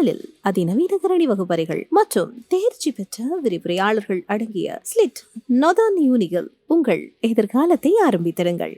நாளில் அதிநவீன கரணி வகுப்பறைகள் மற்றும் தேர்ச்சி பெற்ற விரிவுரையாளர்கள் அடங்கிய ஸ்லிட் நொதான் யூனிகள் உங்கள் எதிர்காலத்தை ஆரம்பித்திருங்கள்.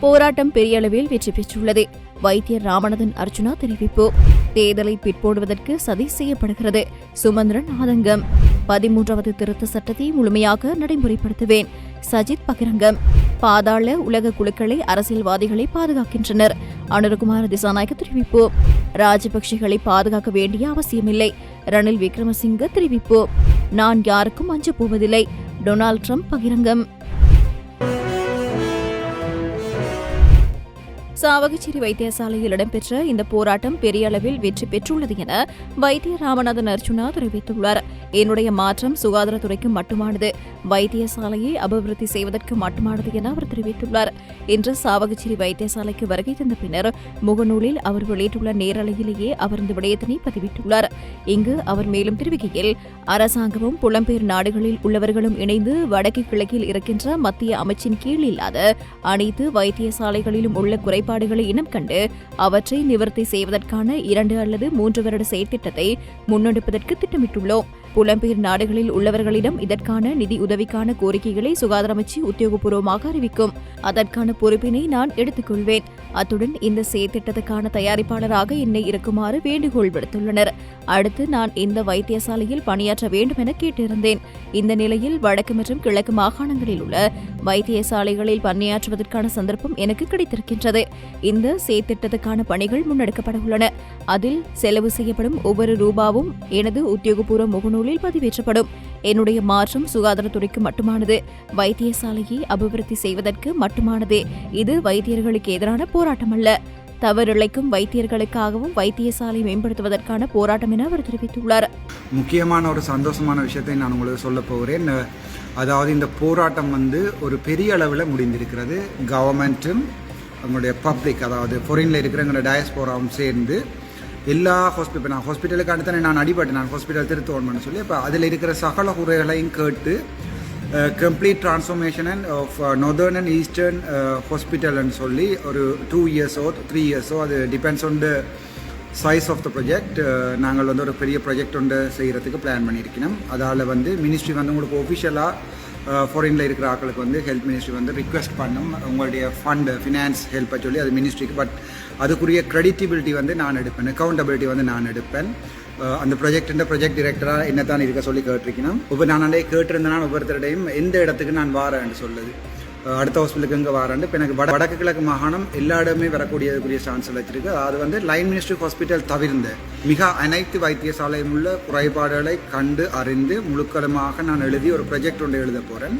போராட்டம் பெரிய அளவில் வெற்றி பெற்றுள்ளது. வைத்தியர் ராமநாதன் அர்ஜுனா தெரிவிப்பு. தேர்தலை பிற்போடுவதற்கு சதி செய்யப்படுகிறது. சுமந்திரன் ஆதங்கம். பதிமூன்றாவது திருத்த சட்டத்தை முழுமையாக நடைமுறைப்படுத்துவேன். சஜித் பகிரங்கம். பாதாள உலக குழுக்களை அரசியல்வாதிகளை பாதுகாக்கின்றனர். அனுரகுமார திசாநாயக்க தெரிவிப்பு. ராஜபக்சேகளை பாதுகாக்க வேண்டிய அவசியமில்லை. ரணில் விக்ரமசிங்க தெரிவிப்பு. நான் யாருக்கும் அஞ்சப் போவதில்லை. Donald Trump பகிரங்கம். சாவகச்சேரி வைத்தியசாலையில் இடம்பெற்ற இந்த போராட்டம் பெரிய அளவில் வெற்றி பெற்றுள்ளது என வைத்திய ராமநாதன் அர்ஜுனா தெரிவித்துள்ளார். என்னுடைய மாற்றம் சுகாதாரத்துறைக்கு மட்டுமானது வைத்தியசாலையை அபிவிருத்தி செய்வதற்கு மட்டுமானது என அவர் தெரிவித்துள்ளார். இன்று சாவகச்சேரி வைத்தியசாலைக்கு வருகை தந்த பின்னர் முகநூலில் அவர் வெளியிட்டுள்ள நேரலையிலேயே அவர் இந்த விடயத்தினை பதிவிட்டுள்ளார். இங்கு அவர் மேலும் தெரிவிக்கையில் அரசாங்கமும் புலம்பெயர் நாடுகளில் உள்ளவர்களும் இணைந்து வடக்கு கிழக்கில் இருக்கின்ற மத்திய அமைச்சின் கீழ் இல்லாத அனைத்து வைத்தியசாலைகளிலும் உள்ள குறைபாடுகளை இனம் கண்டு அவற்றை நிவர்த்தி செய்வதற்கான இரண்டு அல்லது மூன்று வருட செயற்திட்டத்தை முன்னெடுப்பதற்கு திட்டமிட்டுள்ளோம். புலம்பெயர் நாடுகளில் உள்ளவர்களிடம் இதற்கான நிதி உதவிக்கான கோரிக்கைகளை சுகாதார அமைச்சு உத்தியோகபூர்வமாக அறிவிக்கும். அதற்கான பொறுப்பினை நான் எடுத்துக்கொள்வேன். அத்துடன் இந்த செயற்திட்டத்துக்கான தயாரிப்பாளராக என்னை இருக்குமாறு வேண்டுகோள் விடுத்துள்ளனர். அடுத்து நான் இந்த வைத்தியசாலையில் பணியாற்ற வேண்டும் என கேட்டிருந்தேன். இந்த நிலையில் வடக்கு மற்றும் கிழக்கு மாகாணங்களில் உள்ள வைத்தியசாலைகளில் பணியாற்றுவதற்கான சந்தர்ப்பம் எனக்கு கிடைத்திருக்கின்றது. இந்த செயற்திட்டத்துக்கான பணிகள் முன்னெடுக்கப்பட உள்ளன. அதில் செலவு செய்யப்படும் ஒவ்வொரு ரூபாவும் எனது உத்தியோகபூர்வ நூலில் பதிவேற்றப்படும். என்னுடைய மாற்றம் சுகாதாரத்துறைக்கு மட்டுமானது. வைத்தியசாலையை அபிவிருத்தி செய்வதற்கு மட்டுமானது. இது வைத்தியர்களுக்கு எதிரான போராட்டம் அல்ல தவறிழைக்கும் வைத்தியர்களுக்காகவும் வைத்தியசாலை மேம்படுத்துவதற்கான போராட்டம் என அவர் தெரிவித்துள்ளார். முக்கியமான ஒரு சந்தோஷமான விஷயத்தை நான் உங்களுக்கு சொல்ல போகிறேன். அதாவது இந்த போராட்டம் வந்து ஒரு பெரிய அளவில் முடிந்திருக்கிறது. கவர்மெண்ட்டும் நம்மளுடைய பப்ளிக் அதாவது ஃபாரினில் இருக்கிற எங்களோட டயஸ்போராவும் சேர்ந்து எல்லா ஹாஸ்பிட்டல் நான் ஹாஸ்பிட்டலுக்கு அடுத்தானே நான் அடிபட்டேன் நான் ஹாஸ்பிட்டல் திருத்துவோம்னு சொல்லி இப்போ அதில் இருக்கிற சகல குறைகளையும் கேட்டு complete transformation and of northern and eastern ஹாஸ்பிட்டல்னு சொல்லி ஒரு டூ இயர்ஸோ த்ரீ இயர்ஸோ அது depends on the size of the project நாங்கள் வந்து ஒரு பெரிய ப்ரொஜெக்ட் ஒன்று செய்கிறதுக்கு பிளான் பண்ணியிருக்கணும். அதால் வந்து மினிஸ்ட்ரி வந்து உங்களுக்கு ஒஃபிஷியலாக ஃபாரினில் இருக்கிற ஆட்களுக்கு வந்து ஹெல்த் மினிஸ்ட்ரி வந்து ரிக்வெஸ்ட் பண்ணும். உங்களுடைய ஃபண்ட் ஃபினான்ஸ் ஹெல்ப்பை சொல்லி அது மினிஸ்ட்ரிக்கு பட் அதுக்குரிய க்ரெடிட்டிபிலிட்டி வந்து நான் எடுப்பேன். அக்கௌண்டபிலிட்டி வந்து நான் எடுப்பேன். அந்த ப்ரொஜெக்ட் ப்ரொஜெக்ட் டிரெக்டராக என்ன தான் இருக்க சொல்லி கேட்டிருக்கணும் இப்போ நான் அண்டே கேட்டிருந்தேன் ஒவ்வொருத்தருடையும் எந்த இடத்துக்கு நான் வாரேன்னு சொல்லுது. அடுத்த ஹாஸ்பிட்டலுக்கு இங்கே வாரேன் இப்போ எனக்கு வட வடக்கு கிழக்கு மாகாணம் எல்லா இடமே வரக்கூடியதுக்குரிய சான்ஸ் வச்சிருக்கு அது வந்து லைன் மினிஸ்ட்ரி ஹாஸ்பிட்டல் தவிர்ந்த மிக அனைத்து வைத்தியசாலையும் உள்ள குறைபாடுகளை கண்டு அறிந்து முழுக்கலமாக நான் எழுதி ஒரு ப்ரொஜெக்ட் ஒன்று எழுத போகிறேன்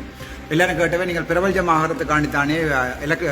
எல்லாரும் கேட்டவே நீங்கள் பிரபஞ்சமாகறதுக்காண்டி தானே எலக்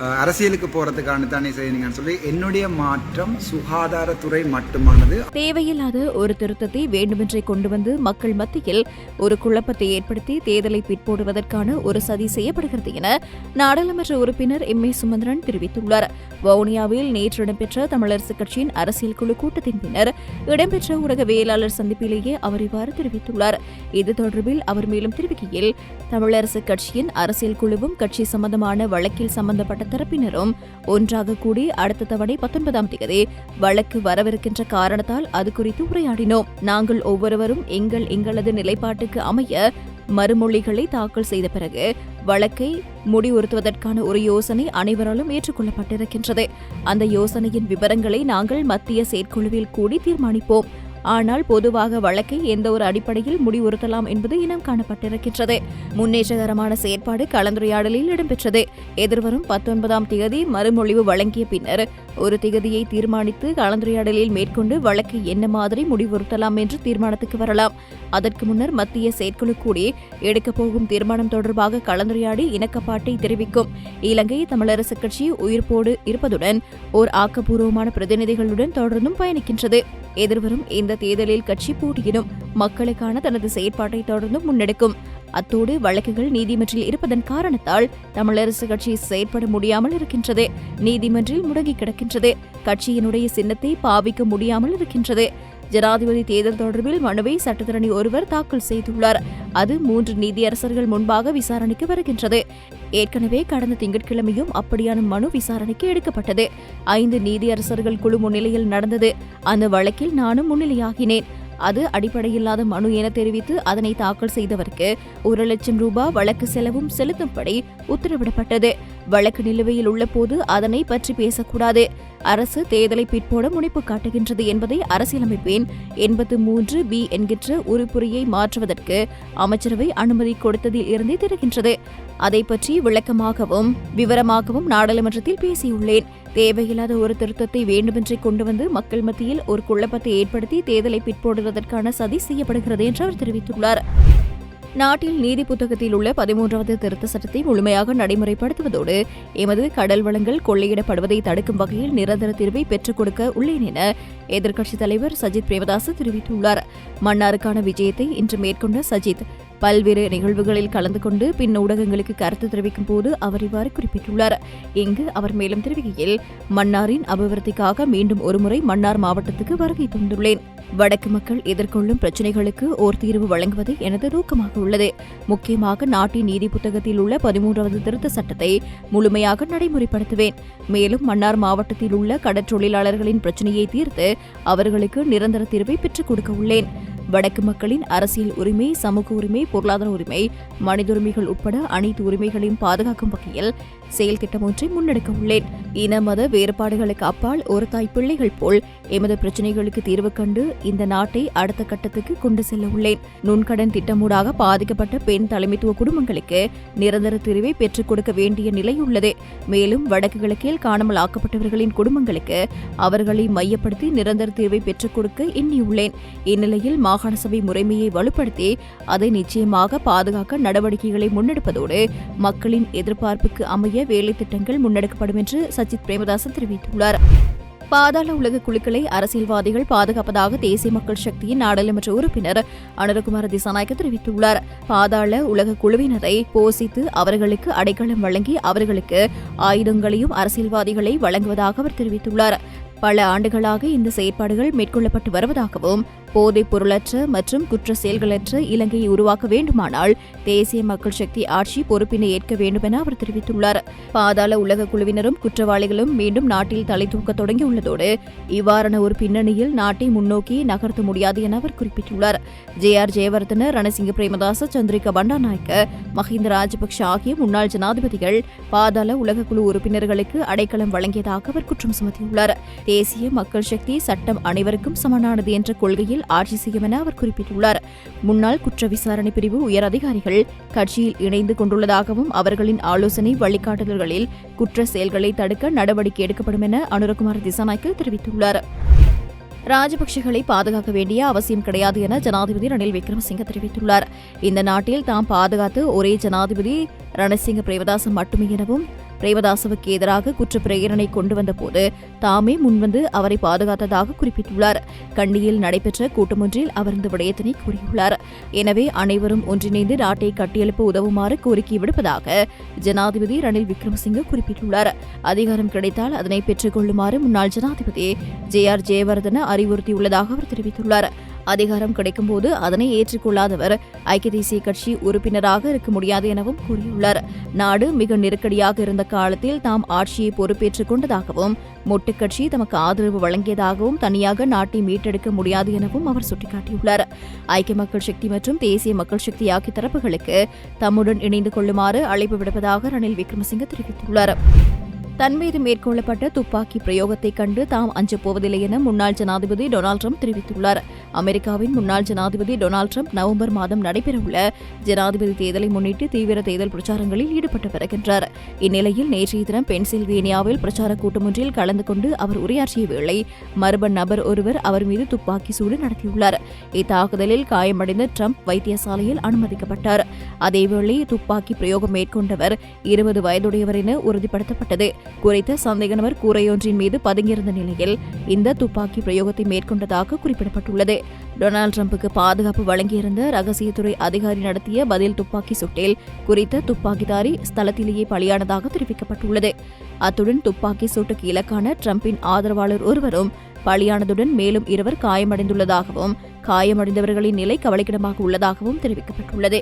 அரசியலுக்கு போகிறதுக்கான தானே செய்யணுங்கன்னு சொல்லி என்னுடைய மாற்றம் சுகாதாரத்துறை மட்டுமானது. தேவையில்லாத ஒரு திருத்தத்தை வேண்டுமென்றே கொண்டு வந்து மக்கள் மத்தியில் ஒரு குழப்பத்தை ஏற்படுத்தி தேர்தலை பிற்போடுவதற்கான ஒரு சதி செய்யப்படுகிறது என நாடாளுமன்ற உறுப்பினர் எம் ஏ சுமந்திரன் தெரிவித்துள்ளார். வவுனியாவில் நேற்று இடம்பெற்ற தமிழரசுக் கட்சியின் அரசியல் குழு கூட்டத்தின் பின்னர் இடம்பெற்ற ஊடகவியலாளர் சந்திப்பிலேயே அவர் இவ்வாறு தெரிவித்துள்ளார். இது தொடர்பில் அவர் மேலும் தெரிவிக்கையில் தமிழரசுக் கட்சியின் அரசியல் குழுவும் கட்சி சம்பந்தமான வழக்கில் சம்பந்தப்பட்ட தரப்பினரும் ஒன்றாக கூடி அடுத்த தவணை பத்தொன்பதாம் தேதி வழக்கு வரவிருக்கின்ற காரணத்தால் அது குறித்து உரையாடினோம். நாங்கள் ஒவ்வொருவரும் எங்கள் எங்களது நிலைப்பாட்டுக்கு அமைய மறுமொழிகளை தாக்கல் செய்த பிறகு வழக்கை முடிவுறுத்துவதற்கான ஒரு யோசனை அனைவராலும் ஏற்றுக்கொள்ளப்பட்டிருக்கின்றது. அந்த யோசனையின் விவரங்களை நாங்கள் மத்திய செயற்குழுவில் கூடி தீர்மானிப்போம். ஆனால் பொதுவாக வழக்கை எந்த ஒரு அடிப்படையில் முடிவுறுத்தலாம் என்பது இனம் காணப்பட்டிருக்கின்றது. முன்னேற்றகரமான செயற்பாடு கலந்துரையாடலில் இடம்பெற்றது. எதிர்வரும் பத்தொன்பதாம் தேதி மறுமொழிவு வழங்கிய பின்னர் ஒரு திகதியை தீர்மானித்து கலந்துரையாடலில் மேற்கொண்டு வழக்கை என்ன மாதிரி முடிவுறுத்தலாம் என்று தீர்மானத்துக்கு வரலாம். அதற்கு முன்னர் மத்திய செயற்குழு கூடி எடுக்கப் போகும் தீர்மானம் தொடர்பாக கலந்துரையாடி இணக்கப்பாட்டை தெரிவிக்கும். இலங்கை தமிழரசுக் கட்சி உயிர்ப்போடு இருப்பதுடன் ஓர் ஆக்கப்பூர்வமான பிரதிநிதிகளுடன் தொடர்ந்தும் பயணிக்கின்றது. எதிர்வரும் இந்த தேர்தலில் கட்சி போட்டியிடும். மக்களுக்கான தனது செயற்பாட்டை தொடர்ந்து முன்னெடுக்கும். அத்தோடு வழக்குகள் நீதிமன்றில் இருப்பதன் காரணத்தால் தமிழரசு கட்சி செயற்பட முடியாமல் இருக்கின்றது. நீதிமன்றில் முடங்கி கிடக்கின்றது. கட்சியினுடைய சின்னத்தை பாவிக்க முடியாமல் இருக்கின்றது. ஜனாதிபதி தேர்தல் தொடர்பில் மனுவை சட்டத்தரணி ஒருவர் தாக்கல் செய்துள்ளார். அது மூன்று நீதியரசர்கள் முன்பாக விசாரணைக்கு வருகின்றது. ஏற்கனவே கடந்த திங்கட்கிழமையும் அப்படியான மனு விசாரணைக்கு எடுக்கப்பட்டது. ஐந்து நீதியரசர்கள் குழு முன்னிலையில் நடந்தது. அந்த வழக்கில் நானும் முன்னிலையாகினேன். அது அடிப்படையில்லாத மனு என தெரிவித்து அதனை தாக்கல் செய்தவருக்கு ஒரு லட்சம் ரூபாய் வழக்கு செலவும் செலுத்தும்படி உத்தரவிடப்பட்டது. வழக்கு நிலுவையில் உள்ளபோது அதனை பற்றி பேசக்கூடாது. அரசு தேர்தலை பிற்போட முனைப்பு காட்டுகின்றது என்பதை அரசியலமைப்பின் எண்பத்து மூன்று பி என்கின்ற உறுப்புரையை மாற்றுவதற்கு அமைச்சரவை அனுமதி கொடுத்ததில் இருந்தே தெரிகின்றது. அதை பற்றி விளக்கமாகவும் விவரமாகவும் நாடாளுமன்றத்தில் பேசியுள்ளேன். தேவையில்லாத ஒரு திருத்தத்தை வேண்டுமென்றே கொண்டு வந்து மக்கள் மத்தியில் ஒரு குழப்பத்தை ஏற்படுத்தி தேர்தலை பிற்போடுவதற்கான சதி செய்யப்படுகிறது என்று அவர் தெரிவித்துள்ளார். நாட்டில் நீதி புத்தகத்தில் உள்ள பதிமூன்றாவது திருத்த சட்டத்தை முழுமையாக நடைமுறைப்படுத்துவதோடு எமது கடல் வளங்கள் கொள்ளையிடப்படுவதை தடுக்கும் வகையில் நிரந்தர தீர்வை பெற்றுக் கொடுக்க உள்ளேன் என எதிர்க்கட்சித் தலைவர் சஜித் பிரேமதாஸ் தெரிவித்துள்ளார். மன்னாருக்கான விஜயத்தை இன்று மேற்கொண்ட சஜித் பல்வேறு நிகழ்வுகளில் கலந்து கொண்டு பின் ஊடகங்களுக்கு கருத்து தெரிவிக்கும் போது அவர் இவ்வாறு குறிப்பிட்டுள்ளார். இங்கு அவர் மேலும் தெரிவிக்கையில் மன்னாரின் அபிவிருத்திக்காக மீண்டும் ஒருமுறை மன்னார் மாவட்டத்துக்கு வருகை தந்துள்ளேன். வடக்கு மக்கள் எதிர்கொள்ளும் பிரச்சினைகளுக்கு ஓர் தீர்வு வழங்குவது எனது நோக்கமாக உள்ளது. முக்கியமாக நாட்டின் நீதி புத்தகத்தில் உள்ள பதிமூன்றாவது திருத்த சட்டத்தை முழுமையாக நடைமுறைப்படுத்துவேன். மேலும் மன்னார் மாவட்டத்தில் உள்ள கடற்றொழிலாளர்களின் பிரச்சினையை தீர்த்து அவர்களுக்கு நிரந்தர தீர்வை பெற்றுக் கொடுக்க உள்ளேன். வடக்கு மக்களின் அரசியல் உரிமை சமூக உரிமை பொருளாதார உரிமை மனித உரிமைகள் உட்பட அனைத்து உரிமைகளையும் பாதுகாக்கும் வகையில் செயல் திட்டம் ஒன்றை முன்னெடுக்க உள்ளேன். இன மத வேறுபாடுகளுக்கு அப்பால் ஒரு தாய் பிள்ளைகள் போல் எமது பிரச்சினைகளுக்கு தீர்வு கண்டு இந்த நாட்டை அடுத்த கட்டத்துக்கு கொண்டு செல்ல உள்ளேன். நுண்கடன் திட்டமூடாக பாதிக்கப்பட்ட பெண் தலைமைத்துவ குடும்பங்களுக்கு நிரந்தர தீர்வை பெற்றுக் கொடுக்க வேண்டிய நிலை உள்ளது. மேலும் வடக்கு கிழக்கில் காணாமல் ஆக்கப்பட்டவர்களின் குடும்பங்களுக்கு அவர்களை மையப்படுத்தி நிரந்தர தீர்வை பெற்றுக் கொடுக்க எண்ணியுள்ளேன். இந்நிலையில் மாகாண சபை முறைமையை வலுப்படுத்தி அதை நிச்சயமாக பாதுகாக்க நடவடிக்கைகளை முன்னெடுப்பதோடு மக்களின் எதிர்பார்ப்புக்கு அமைய வேலை திட்டங்கள் முன்னெடுக்கப்படும் என்று சஜித் பிரேமதாசன் தெரிவித்துள்ளார். பாதாள உலக குழுக்களை அரசியல்வாதிகள் பாதுகாப்பதாக தேசிய மக்கள் சக்தியின் நாடாளுமன்ற உறுப்பினர் அனுரகுமார திசாநாயக்க தெரிவித்துள்ளார். பாதாள உலக குழுவினரை போசித்து அவர்களுக்கு அடைக்கலம் வழங்கி அவர்களுக்கு ஆயுதங்களையும் அரசியல்வாதிகளை வழங்குவதாக அவர் தெரிவித்துள்ளார். பல ஆண்டுகளாக இந்த செயற்பாடுகள் மேற்கொள்ளப்பட்டு வருவதாகவும் போதைப் பொருளற்ற மற்றும் குற்ற செயல்களற்ற இலங்கையை உருவாக்க வேண்டுமானால் தேசிய மக்கள் சக்தி ஆட்சி பொறுப்பினை ஏற்க வேண்டும் என அவர் தெரிவித்துள்ளார். பாதாள உலக குழுவினரும் குற்றவாளிகளும் மீண்டும் நாட்டில் தலை தூக்க தொடங்கியுள்ளதோடு இவ்வாறான ஒரு பின்னணியில் நாட்டை முன்னோக்கி நகர்த்த முடியாது என அவர் குறிப்பிட்டுள்ளார். ஜே ஆர் ஜெயவர்தன ரணசிங்க பிரேமதாச சந்திரிகா பண்டாநாயக்க மஹிந்த ராஜபக்ஷ ஆகிய முன்னாள் ஜனாதிபதிகள் பாதாள உலக குழு உறுப்பினர்களுக்கு அடைக்கலம் வழங்கியதாக அவர் குற்றம் சுமத்தியுள்ளார். தேசிய மக்கள் சக்தி சட்டம் அனைவருக்கும் சமனானது என்ற கொள்கையில் ஆட்சி செய்யும் என அவர் குறிப்பிட்டுள்ளார். முன்னாள் குற்ற விசாரணை பிரிவு உயர் அதிகாரிகள் கட்சியில் இணைந்து கொண்டுள்ளதாகவும் அவர்களின் ஆலோசனை வழிகாட்டுதல்களில் குற்ற செயல்களை தடுக்க நடவடிக்கை எடுக்கப்படும் என அனுரகுமார் திசாநாய்க்கு தெரிவித்துள்ளார். ராஜபக்சேகளை பாதுகாக்க வேண்டிய அவசியம் கிடையாது என ஜனாதிபதி ரணில் விக்ரமசிங்க தெரிவித்துள்ளார். இந்த நாட்டில் தாம் பாதுகாத்து ஒரே ஜனாதிபதி ரணசிங்க பிரேமதாச மட்டுமே எனவும் பிரேமதாசவுக்கு எதிராக குற்றப்பிரேரணை கொண்டு வந்தபோது தாமே முன்வந்து அவரை பாதுகாத்ததாக குறிப்பிட்டுள்ளார். கண்டியில் நடைபெற்ற கூட்டமொன்றில் அவர் இந்த விடயத்தினை கூறியுள்ளார். எனவே அனைவரும் ஒன்றிணைந்து நாட்டை கட்டியெழுப்ப உதவுமாறு கோரிக்கை விடுப்பதாக ஜனாதிபதி ரணில் விக்ரமசிங்கே குறிப்பிட்டுள்ளார். அதிகாரம் கிடைத்தால் அதனை பெற்றுக் கொள்ளுமாறு முன்னாள் ஜனாதிபதி ஜே ஆர் ஜெயவர்தன அறிவுறுத்தியுள்ளதாக அவர் தெரிவித்துள்ளார். அதிகாரம் கிடைக்கும்போது அதனை ஏற்றுக்கொள்ளாதவர். ஐக்கிய தேசிய கட்சி உறுப்பினராக இருக்க முடியாது எனவும் கூறியுள்ளார். நாடு மிக நெருக்கடியாக இருந்த காலத்தில் தாம் ஆட்சியை பொறுப்பேற்றுக் கொண்டதாகவும் மொட்டுக்கட்சி தமக்கு ஆதரவு வழங்கியதாகவும் தனியாக நாட்டை மீட்டெடுக்க முடியாது எனவும் அவர் சுட்டிக்காட்டியுள்ளார். ஐக்கிய மக்கள் சக்தி மற்றும் தேசிய மக்கள் சக்தி ஆகிய தரப்புகளுக்கு தம்முடன் இணைந்து கொள்ளுமாறு அழைப்பு விடுப்பதாக ரணில் விக்ரமசிங்க தெரிவித்துள்ளார். தன் மீது மேற்கொள்ளப்பட்ட துப்பாக்கி பிரயோகத்தை கண்டு தாம் அஞ்சப் போவதில்லை என முன்னாள் ஜனாதிபதி டொனால்ட் ட்ரம்ப் தெரிவித்துள்ளார். அமெரிக்காவின் முன்னாள் ஜனாதிபதி டொனால்ட் ட்ரம்ப் நவம்பர் மாதம் நடைபெறவுள்ள ஜனாதிபதி தேர்தலை முன்னிட்டு தீவிர தேர்தல் பிரச்சாரங்களில் ஈடுபட்டு வருகின்றார். இந்நிலையில் நேற்றைய தினம் பென்சில்வேனியாவில் பிரச்சார கூட்டம் ஒன்றில் கலந்து கொண்டு அவர் உரையாற்றிய வேளை மர்ம நபர் ஒருவர் அவர் மீது துப்பாக்கி சூடு நடத்தியுள்ளார். இத்தாக்குதலில் காயமடைந்த ட்ரம்ப் வைத்தியசாலையில் அனுமதிக்கப்பட்டார். அதேவேளை துப்பாக்கி பிரயோகம் மேற்கொண்டவர் இருபது வயதுடையவர் என உறுதிப்படுத்தப்பட்டது. குறித்த சந்தேக நபர் கூரையொன்றின் மீது பதுங்கியிருந்த நிலையில் இந்த துப்பாக்கி பிரயோகத்தை மேற்கொண்டதாக குறிப்பிடப்பட்டுள்ளது. டொனால்டு டிரம்புக்கு பாதுகாப்பு வழங்கியிருந்த ரகசியத்துறை அதிகாரி நடத்திய பதில் துப்பாக்கி சூட்டில் குறித்த துப்பாக்கிதாரி ஸ்தலத்திலேயே பலியானதாக தெரிவிக்கப்பட்டுள்ளது. அத்துடன் துப்பாக்கி சூட்டுக்கு இலக்கான டிரம்பின் ஆதரவாளர் ஒருவரும் பலியானதுடன் மேலும் இருவர் காயமடைந்துள்ளதாகவும் காயமடைந்தவர்களின் நிலை கவலைக்கிடமாக உள்ளதாகவும் தெரிவிக்கப்பட்டுள்ளது.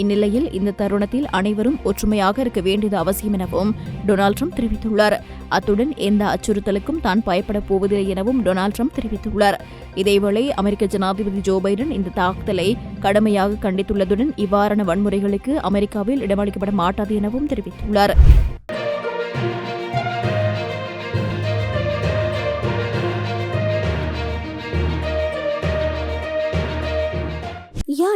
இந்நிலையில் இந்த தருணத்தில் அனைவரும் ஒற்றுமையாக இருக்க வேண்டியது அவசியம் எனவும் டொனால்ட் ட்ரம்ப் தெரிவித்துள்ளார். அத்துடன் எந்த அச்சுறுத்தலுக்கும் தான் பயப்படப் போவதில்லை எனவும் டொனால்ட் ட்ரம்ப் தெரிவித்துள்ளார். இதேவேளை அமெரிக்க ஜனாதிபதி ஜோ பைடன் இந்த தாக்குதலை கடுமையாக கண்டித்துள்ளதுடன் இவ்வாறான வன்முறைகளுக்கு அமெரிக்காவில் இடமளிக்கப்பட மாட்டாது எனவும் தெரிவித்துள்ளார்.